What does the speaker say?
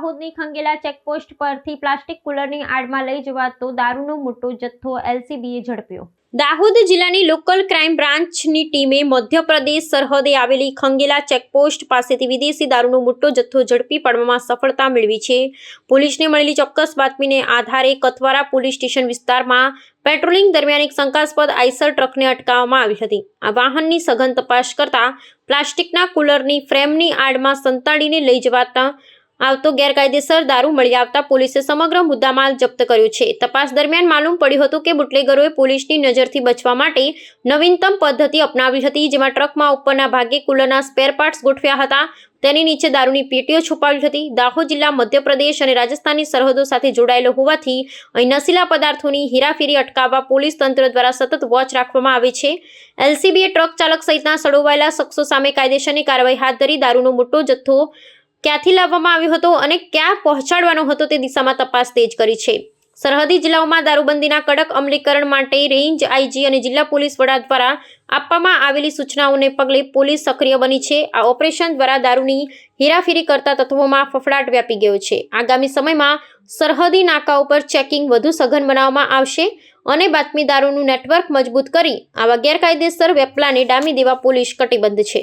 દાહોદની Khangela checkpost પરથી plastic કુલરની આડમાં લઈ જવાતો દારૂનો મોટો જથ્થો એલસીબીએ ઝડપ્યો. દાહોદ જિલ્લાની લોકલ ક્રાઇમ બ્રાન્ચની ટીમે મધ્યપ્રદેશ સરહદે આવેલી ખંગેલા ચેકપોસ્ટ પાસેથી વિદેશી દારૂનો મોટો જથ્થો ઝડપી પાડવામાં સફળતા મેળવી છે. પોલીસને મળેલી ચોક્કસ બાતમીને આધારે કથવારા પોલીસ સ્ટેશન વિસ્તારમાં પેટ્રોલિંગ દરમિયાન એક શંકાસ્પદ આઈસર ટ્રકને અટકાવવામાં આવી હતી. આ વાહનની સઘન તપાસ કરતા પ્લાસ્ટિકના કુલરની ફ્રેમની આડમાં સંતાડીને લઈ જવાતા આવતો ગેરકાયદેસર દારૂ મળી આવતા પોલીસે સમગ્ર મુદ્દામાલ જપ્ત કર્યો છે. તપાસ દરમિયાન માલુમ પડ્યું હતું કે બુટલેગરોએ પોલીસની નજરથી બચવા માટે નવીનતમ પદ્ધતિ અપનાવી હતી, જેમાં ટ્રકમાં ઉપરના ભાગે કુલરના સ્પેર પાર્ટ્સ ગોઠવ્યા હતા. તેની નીચે દારૂની પેટીઓ છુપાવી હતી. દાહોદ જિલ્લા મધ્યપ્રદેશ અને રાજસ્થાનની સરહદો સાથે જોડાયેલો હોવાથી અહીં નશીલા પદાર્થોની હેરાફેરી અટકાવવા પોલીસ તંત્ર દ્વારા સતત વોચ રાખવામાં આવે છે. એલસીબીએ ટ્રક ચાલક સહિતના સડોવાયેલા શખ્સો સામે કાયદેસરની કાર્યવાહી હાથ ધરી દારૂનો મોટો જથ્થો ક્યાંથી લાવવામાં આવ્યો હતો અને ક્યાં પહોંચાડવાનો હતો તે દિશામાં તપાસ તેજ કરી છે. સરહદી જિલ્લાઓમાં દારૂબંધીના કડક અમલીકરણ માટે રેન્જ આઈજી અને જિલ્લા પોલીસ વડા દ્વારા આપવામાં આવેલી સૂચનાઓને પગલે પોલીસ સક્રિય બની છે. આ ઓપરેશન દ્વારા દારૂની હેરાફેરી કરતા તત્વોમાં ફફડાટ વ્યાપી ગયો છે. આગામી સમયમાં સરહદી નાકાઓ પર ચેકિંગ વધુ સઘન બનાવવામાં આવશે અને બાતમીદારોનું નેટવર્ક મજબૂત કરી આવા ગેરકાયદેસર વેપલાને ડામી દેવા પોલીસ કટિબદ્ધ છે.